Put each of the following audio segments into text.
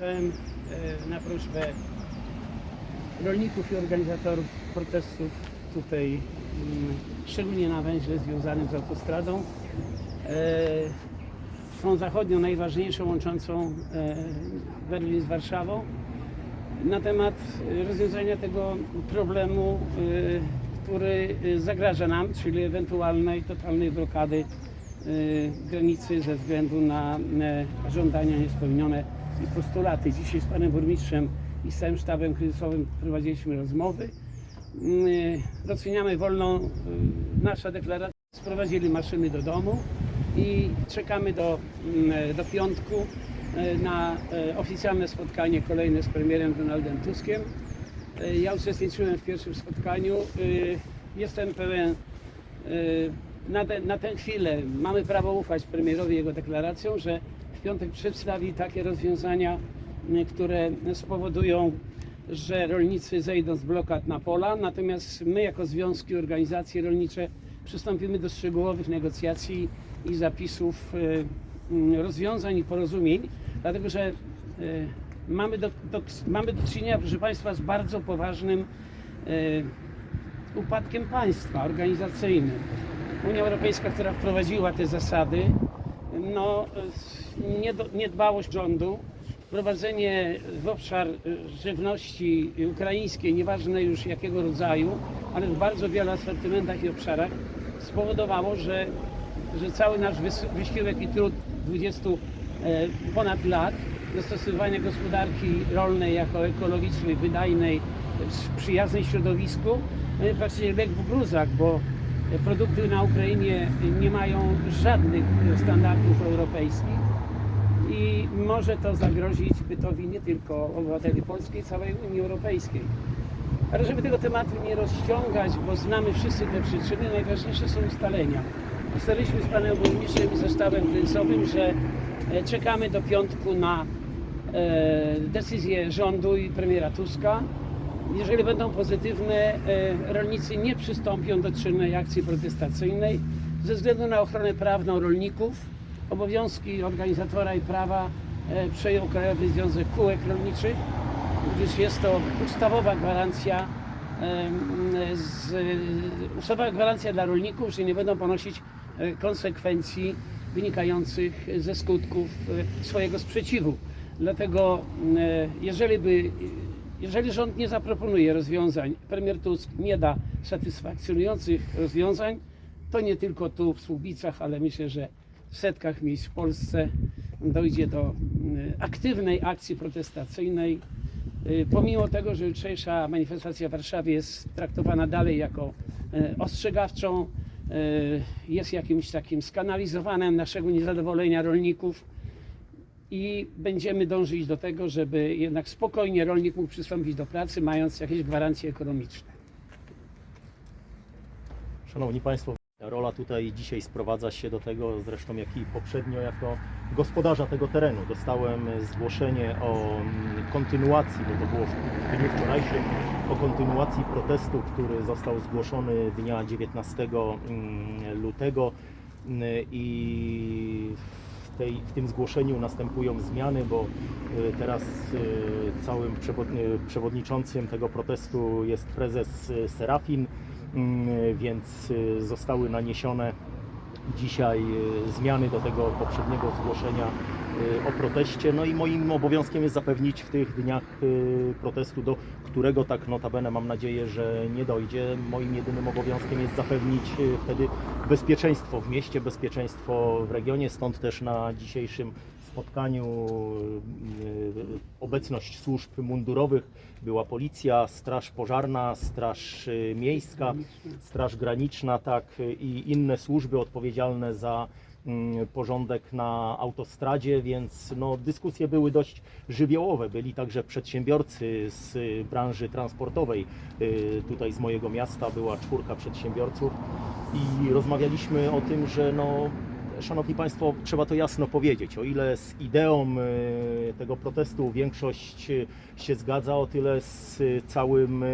E, na prośbę rolników i organizatorów protestów tutaj, mm, szczególnie na węźle związanym z autostradą, e, tą zachodnią, najważniejszą, łączącą e, Berlin z Warszawą, na temat e, rozwiązania tego problemu, e, który e, zagraża nam, czyli ewentualnej totalnej blokady e, granicy ze względu na e, żądania niespełnione i postulaty. Dzisiaj z panem burmistrzem i z całym sztabem kryzysowym prowadziliśmy rozmowy. Mm, e, Doceniamy wolną e, nasza deklaracja. Sprowadzili maszyny do domu i czekamy do, mm, do piątku e, na e, oficjalne spotkanie kolejne z premierem Donaldem Tuskiem. E, Ja uczestniczyłem w pierwszym spotkaniu. E, Jestem pełen e, na, te, na tę chwilę mamy prawo ufać premierowi jego deklaracjom, że w piątek przedstawi takie rozwiązania, które spowodują, że rolnicy zejdą z blokad na pola, natomiast my jako związki, organizacje rolnicze przystąpimy do szczegółowych negocjacji i zapisów e, rozwiązań i porozumień, dlatego że e, mamy do, do, mamy do czynienia, proszę Państwa, z bardzo poważnym e, upadkiem państwa organizacyjnym. Unia Europejska, która wprowadziła te zasady, no, e, niedbałość rządu, wprowadzenie w obszar e, żywności ukraińskiej, nieważne już jakiego rodzaju, ale w bardzo wielu asortymentach i obszarach, spowodowało, że, że cały nasz wys- wysiłek i trud 20 e, ponad lat dostosowywania gospodarki rolnej jako ekologicznej, wydajnej, przyjaznej środowisku, e, praktycznie legł w gruzach, bo e, produkty na Ukrainie nie mają żadnych standardów europejskich i może to zagrozić bytowi nie tylko obywateli polskiej, całej Unii Europejskiej. Ale żeby tego tematu nie rozciągać, bo znamy wszyscy te przyczyny, najważniejsze są ustalenia. Ustaliliśmy z panem burmistrzem i ze sztabem kryzysowym, że e, czekamy do piątku na e, decyzję rządu i premiera Tuska. Jeżeli będą pozytywne, e, rolnicy nie przystąpią do czynnej akcji protestacyjnej ze względu na ochronę prawną rolników. Obowiązki organizatora i prawa e, przejął Krajowy Związek Kółek Rolniczych, gdyż jest to ustawowa gwarancja, z, ustawowa gwarancja dla rolników, że nie będą ponosić e, konsekwencji wynikających ze skutków swojego sprzeciwu. Dlatego jeżeli by jeżeli rząd nie zaproponuje rozwiązań, premier Tusk nie da satysfakcjonujących rozwiązań, to nie tylko tu w Słubicach, ale myślę, że w setkach miejsc w Polsce dojdzie do mm, aktywnej akcji protestacyjnej. Y, Pomimo tego, że jutrzejsza manifestacja w Warszawie jest traktowana dalej jako e, ostrzegawczą, e, jest jakimś takim skanalizowanym naszego niezadowolenia rolników i będziemy dążyć do tego, żeby jednak spokojnie rolnik mógł przystąpić do pracy, mając jakieś gwarancje ekonomiczne. Szanowni Państwo, rola tutaj dzisiaj sprowadza się do tego, zresztą jak i poprzednio, jako gospodarza tego terenu. Dostałem zgłoszenie o mm, kontynuacji, bo to było w dniu wczorajszym, o kontynuacji protestu, który został zgłoszony dnia 19 mm, lutego Mm, i tej, w tym zgłoszeniu następują zmiany, bo y, teraz y, całym przewodni- przewodniczącym tego protestu jest prezes y, Serafin, Mm, więc zostały naniesione dzisiaj zmiany do tego poprzedniego zgłoszenia o proteście. No i moim obowiązkiem jest zapewnić w tych dniach y, protestu, do którego tak notabene mam nadzieję, że nie dojdzie. Moim jedynym obowiązkiem jest zapewnić y, wtedy bezpieczeństwo w mieście, bezpieczeństwo w regionie, stąd też na dzisiejszym spotkaniu y, obecność służb mundurowych była policja, straż pożarna, straż y, miejska, straż graniczna, tak y, i inne służby odpowiedzialne za porządek na autostradzie, więc no, dyskusje były dość żywiołowe. Byli także przedsiębiorcy z y, branży transportowej. Y, Tutaj z mojego miasta była czwórka przedsiębiorców i rozmawialiśmy o tym, że no, Szanowni Państwo, trzeba to jasno powiedzieć. O ile z ideą y, tego protestu większość się zgadza, o tyle z całym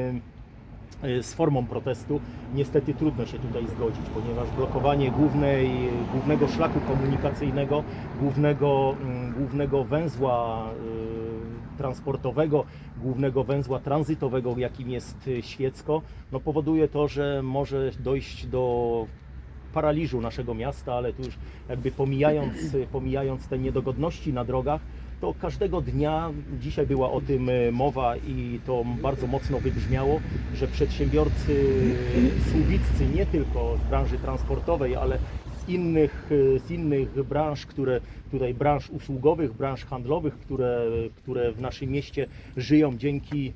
z formą protestu. Niestety trudno się tutaj zgodzić, ponieważ blokowanie głównej, głównego szlaku komunikacyjnego, głównego, mm, głównego węzła y, transportowego, głównego węzła tranzytowego, jakim jest y, Świecko, no powoduje to, że może dojść do paraliżu naszego miasta, ale tu już jakby pomijając, pomijając te niedogodności na drogach, to każdego dnia, dzisiaj była o tym e, mowa i to bardzo mocno wybrzmiało, że przedsiębiorcy słubiccy nie tylko z branży transportowej, ale z innych, e, z innych branż, które tutaj branż usługowych, branż handlowych, które, które w naszym mieście żyją dzięki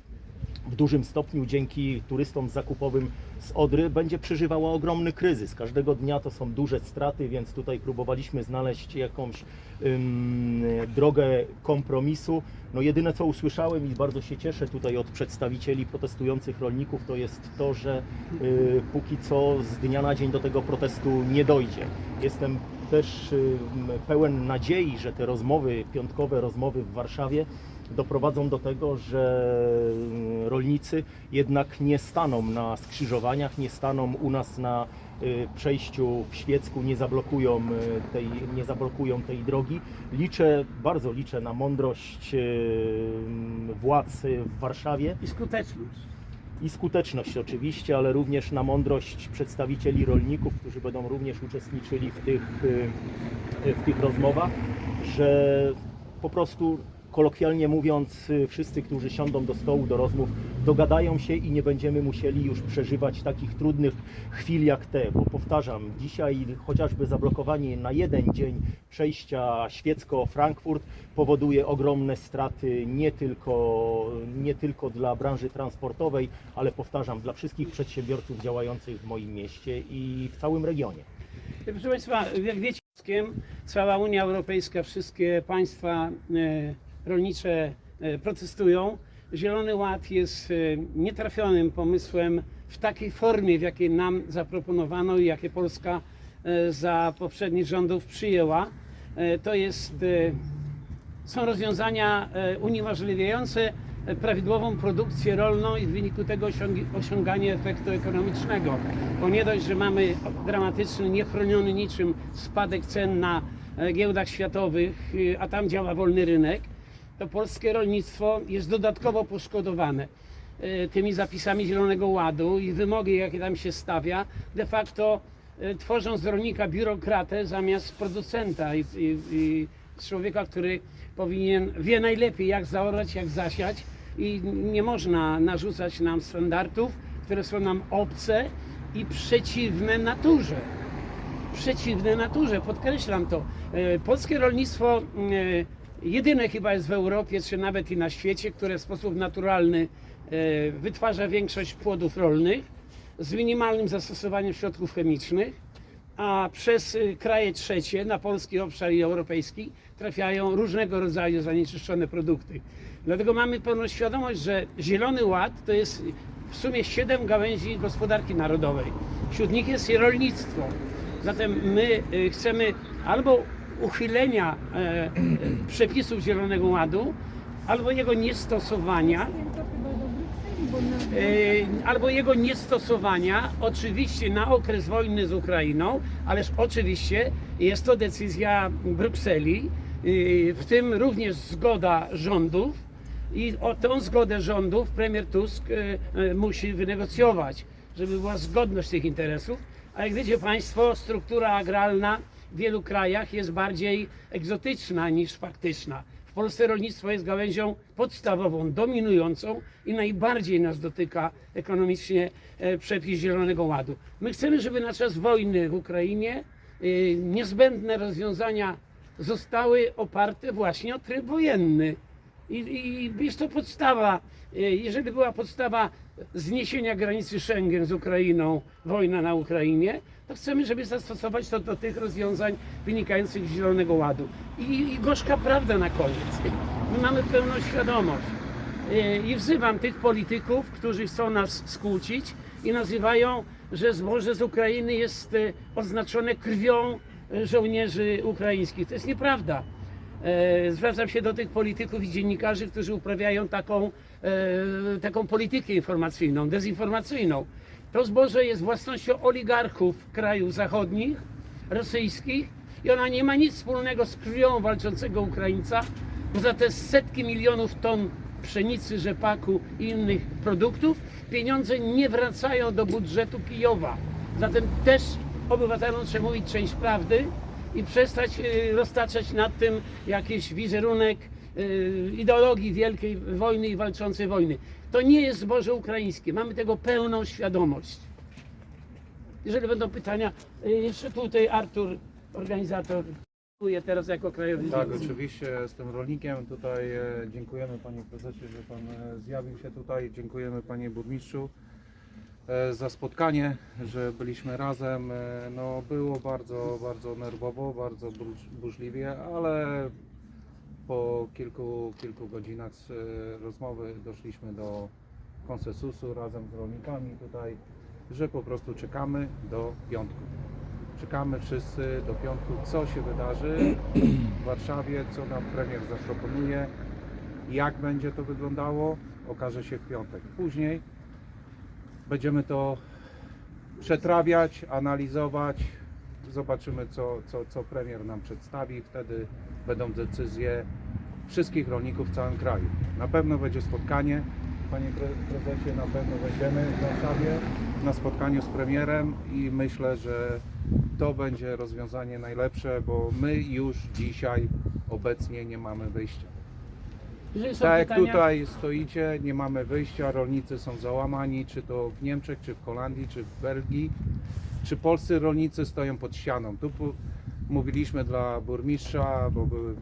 w dużym stopniu dzięki turystom zakupowym z Odry będzie przeżywała ogromny kryzys. Każdego dnia to są duże straty, więc tutaj próbowaliśmy znaleźć jakąś ym, drogę kompromisu. No jedyne co usłyszałem i bardzo się cieszę tutaj od przedstawicieli protestujących rolników to jest to, że y, póki co z dnia na dzień do tego protestu nie dojdzie. Jestem też pełen nadziei, że te rozmowy, piątkowe rozmowy w Warszawie doprowadzą do tego, że rolnicy jednak nie staną na skrzyżowaniach, nie staną u nas na y, przejściu w Świecku, nie zablokują y, tej, nie zablokują tej drogi. Liczę, bardzo liczę na mądrość władz w Warszawie I skuteczność. I skuteczność oczywiście, ale również na mądrość przedstawicieli rolników, którzy będą również uczestniczyli w tych, y, w tych rozmowach, że po prostu kolokwialnie mówiąc, y, wszyscy, którzy siądą do stołu do rozmów, dogadają się i nie będziemy musieli już przeżywać takich trudnych chwil jak te, bo powtarzam, dzisiaj chociażby zablokowanie na jeden dzień przejścia Świecko-Frankfurt powoduje ogromne straty nie tylko, nie tylko dla branży transportowej, ale powtarzam, dla wszystkich przedsiębiorców działających w moim mieście i w całym regionie. Proszę Państwa, jak wiecie, cała Unia Europejska, wszystkie państwa e, rolnicze e, protestują. Zielony Ład jest e, nietrafionym pomysłem w takiej formie, w jakiej nam zaproponowano i jakie Polska e, za poprzednich rządów przyjęła. To jest, są rozwiązania uniemożliwiające prawidłową produkcję rolną i w wyniku tego osiąganie efektu ekonomicznego. Bo nie dość, że mamy dramatyczny, niechroniony niczym spadek cen na giełdach światowych, a tam działa wolny rynek, to polskie rolnictwo jest dodatkowo poszkodowane e, tymi zapisami Zielonego Ładu i wymogi, jakie tam się stawia, de facto e, tworzą z rolnika biurokratę zamiast producenta i, i, i człowieka, który powinien, wie najlepiej jak zaorać, jak zasiać i nie można narzucać nam standardów, które są nam obce i przeciwne naturze przeciwne naturze, podkreślam to. E, Polskie rolnictwo jedyne chyba jest w Europie, czy nawet i na świecie, które w sposób naturalny e, wytwarza większość płodów rolnych z minimalnym zastosowaniem środków chemicznych, a przez e, kraje trzecie, na polski obszar i europejski, trafiają różnego rodzaju zanieczyszczone produkty. Dlatego mamy pełną świadomość, że Zielony Ład to jest w sumie siedem gałęzi gospodarki narodowej. Wśród nich jest rolnictwo. Zatem my y, chcemy albo uchylenia e, e, przepisów Zielonego Ładu, albo jego niestosowania, e, albo jego niestosowania, oczywiście na okres wojny z Ukrainą, ależ oczywiście jest to decyzja Brukseli, y, w tym również zgoda rządów i o tą zgodę rządów premier Tusk e, e, musi wynegocjować, żeby była zgodność tych interesów. A jak wiecie Państwo, struktura agralna w wielu krajach jest bardziej egzotyczna niż faktyczna. W Polsce rolnictwo jest gałęzią podstawową, dominującą i najbardziej nas dotyka ekonomicznie e, przepis Zielonego Ładu. My chcemy, żeby na czas wojny w Ukrainie e, niezbędne rozwiązania zostały oparte właśnie o tryb wojenny. I, I jest to podstawa. e, Jeżeli była podstawa zniesienia granicy Schengen z Ukrainą, wojna na Ukrainie, to chcemy, żeby zastosować to do tych rozwiązań wynikających z Zielonego Ładu. I, i gorzka prawda na koniec. My mamy pełną świadomość. E, I wzywam tych polityków, którzy chcą nas skłócić i nazywają, że zboże z Ukrainy jest e, oznaczone krwią e, żołnierzy ukraińskich. To jest nieprawda. E, Zwracam się do tych polityków i dziennikarzy, którzy uprawiają taką, e, taką politykę informacyjną, dezinformacyjną. To zboże jest własnością oligarchów krajów zachodnich, rosyjskich i ona nie ma nic wspólnego z krwią walczącego Ukraińca, Za te setki milionów ton pszenicy, rzepaku i innych produktów pieniądze nie wracają do budżetu Kijowa. Zatem też obywatelom trzeba mówić część prawdy i przestać y, roztaczać nad tym jakiś wizerunek y, ideologii wielkiej wojny i walczącej wojny. To nie jest zboże ukraińskie. Mamy tego pełną świadomość. Jeżeli będą pytania, y, jeszcze tutaj Artur, organizator, teraz jako krajowy. Tak, oczywiście jestem rolnikiem. Tutaj e, dziękujemy Panie Prezesie, że Pan e, zjawił się tutaj. Dziękujemy Panie Burmistrzu za spotkanie, że byliśmy razem. E, No, było bardzo, bardzo nerwowo, bardzo burz- burzliwie, ale po kilku, kilku godzinach e, rozmowy doszliśmy do konsensusu razem z rolnikami tutaj, że po prostu czekamy do piątku. Czekamy wszyscy do piątku, co się wydarzy w Warszawie, co nam premier zaproponuje, jak będzie to wyglądało, okaże się w piątek. Później będziemy to przetrawiać, analizować, zobaczymy co, co, co premier nam przedstawi, wtedy będą decyzje wszystkich rolników w całym kraju. Na pewno będzie spotkanie, panie pre- prezesie, na pewno będziemy w Warszawie na spotkaniu z premierem i myślę, że to będzie rozwiązanie najlepsze, bo my już dzisiaj obecnie nie mamy wyjścia. Jeżeli są Tak jak pytania, tutaj stoicie, nie mamy wyjścia, rolnicy są załamani, czy to w Niemczech, czy w Holandii, czy w Belgii, czy polscy rolnicy stoją pod ścianą. Tu mówiliśmy dla burmistrza, bo były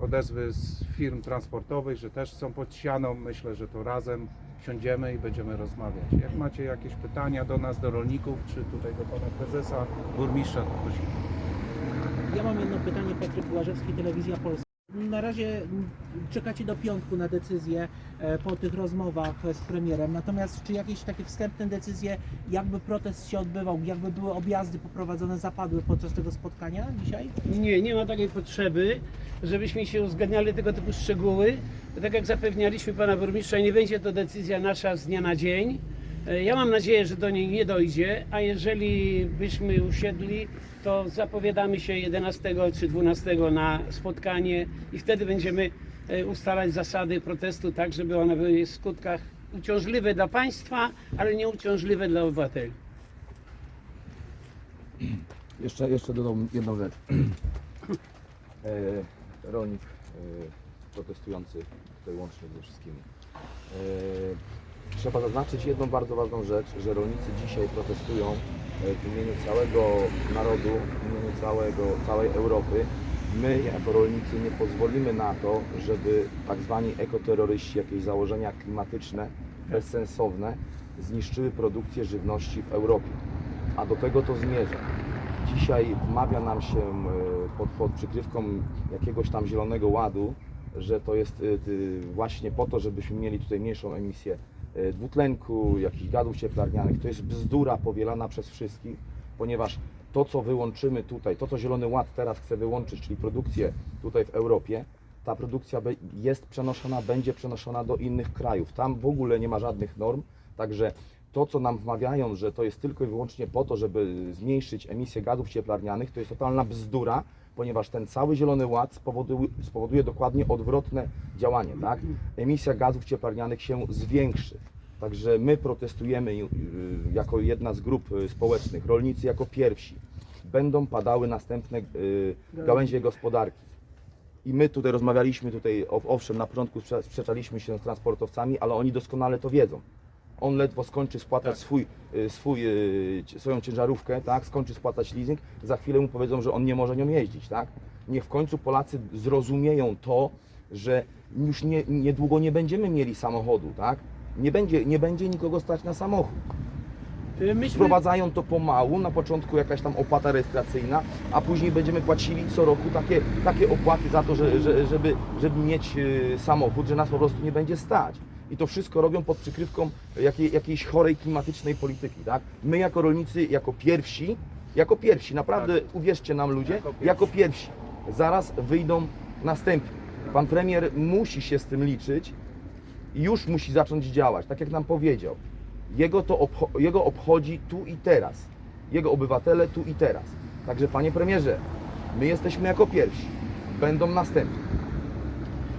odezwy z firm transportowych, że też są pod ścianą. Myślę, że to razem siądziemy i będziemy rozmawiać. Jak macie jakieś pytania do nas, do rolników, czy tutaj do pana prezesa, burmistrza, to prosimy. Ja mam jedno pytanie, Patryk Łażewski, Telewizja Polska. Na razie czekacie do piątku na decyzję e, po tych rozmowach z premierem. Natomiast czy jakieś takie wstępne decyzje, jakby protest się odbywał, jakby były objazdy poprowadzone, zapadły podczas tego spotkania dzisiaj? Nie, nie ma takiej potrzeby, żebyśmy się uzgadniali tego typu szczegóły. Tak jak zapewnialiśmy pana burmistrza, nie będzie to decyzja nasza z dnia na dzień. E, Ja mam nadzieję, że do niej nie dojdzie, a jeżeli byśmy usiedli, to zapowiadamy się 11 czy 12 na spotkanie i wtedy będziemy e, ustalać zasady protestu tak, żeby one były w skutkach uciążliwe dla państwa, ale nie uciążliwe dla obywateli. Jeszcze, jeszcze dodam jedną rzecz. E, rolnik protestujący tutaj łącznie ze wszystkimi. Trzeba zaznaczyć jedną bardzo ważną rzecz, że rolnicy dzisiaj protestują e, w imieniu całego narodu, w imieniu całego, całej Europy. My jako rolnicy nie pozwolimy na to, żeby tak zwani ekoterroryści, jakieś założenia klimatyczne, bezsensowne, zniszczyły produkcję żywności w Europie. A do tego to zmierza. Dzisiaj wmawia nam się e, pod, pod przykrywką jakiegoś tam zielonego ładu, że to jest e, właśnie po to, żebyśmy mieli tutaj mniejszą emisję dwutlenku, jakichś gazów cieplarnianych. To jest bzdura powielana przez wszystkich, ponieważ to, co wyłączymy tutaj, to, co Zielony Ład teraz chce wyłączyć, czyli produkcję tutaj w Europie, ta produkcja jest przenoszona, będzie przenoszona do innych krajów. Tam w ogóle nie ma żadnych norm, także to, co nam wmawiają, że to jest tylko i wyłącznie po to, żeby zmniejszyć emisję gazów cieplarnianych, to jest totalna bzdura, ponieważ ten cały Zielony Ład spowoduje, spowoduje dokładnie odwrotne działanie, tak? Emisja gazów cieplarnianych się zwiększy. Także my protestujemy y, jako jedna z grup y, społecznych, rolnicy jako pierwsi. Będą padały następne y, gałęzie gospodarki. I my tutaj rozmawialiśmy, tutaj, owszem, na początku sprze- sprzeczaliśmy się z transportowcami, ale oni doskonale to wiedzą. On ledwo skończy spłacać swój, y, swój, y, swoją ciężarówkę, tak? skończy spłacać leasing, za chwilę mu powiedzą, że on nie może nią jeździć. Tak? Niech w końcu Polacy zrozumieją to, że już nie, niedługo nie będziemy mieli samochodu. Tak? Nie, będzie, nie będzie nikogo stać na samochód. Y, Myśmy, Wprowadzają to pomału, na początku jakaś tam opłata rejestracyjna, a później będziemy płacili co roku takie, takie opłaty za to, że, że, żeby, żeby mieć samochód, że nas po prostu nie będzie stać. I to wszystko robią pod przykrywką jakiej, jakiejś chorej klimatycznej polityki. Tak? My jako rolnicy, jako pierwsi, jako pierwsi, naprawdę uwierzcie nam ludzie, Jako jako pierwsi. pierwsi. Zaraz wyjdą następni. Pan premier musi się z tym liczyć i już musi zacząć działać, tak jak nam powiedział. Jego to obcho- jego obchodzi tu i teraz. Jego obywatele tu i teraz. Także panie premierze, my jesteśmy jako pierwsi. Będą następni.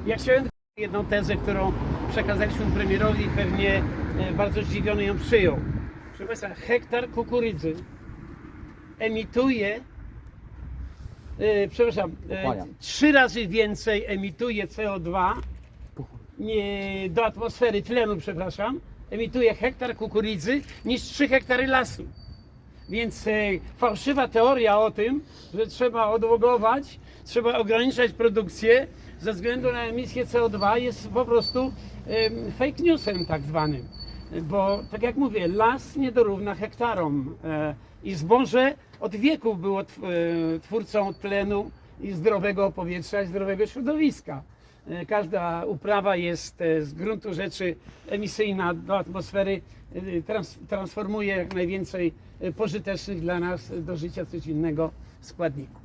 Ja chciałem jedną tezę, którą przekazaliśmy premierowi i pewnie e, bardzo zdziwiony ją przyjął. Proszę Państwa, hektar kukurydzy emituje, e, przepraszam, e, trzy razy więcej emituje CO2 nie, do atmosfery tlenu, przepraszam, emituje hektar kukurydzy niż 3 hektary lasu. Więc e, fałszywa teoria o tym, że trzeba odłogować, trzeba ograniczać produkcję ze względu na emisję CO2 jest po prostu fake newsem tak zwanym. Bo tak jak mówię, las nie dorówna hektarom e, i zboże od wieków było e, twórcą tlenu i zdrowego powietrza i zdrowego środowiska. E, Każda uprawa jest z gruntu rzeczy emisyjna do atmosfery, trans, transformuje jak najwięcej pożytecznych dla nas do życia codziennego składników.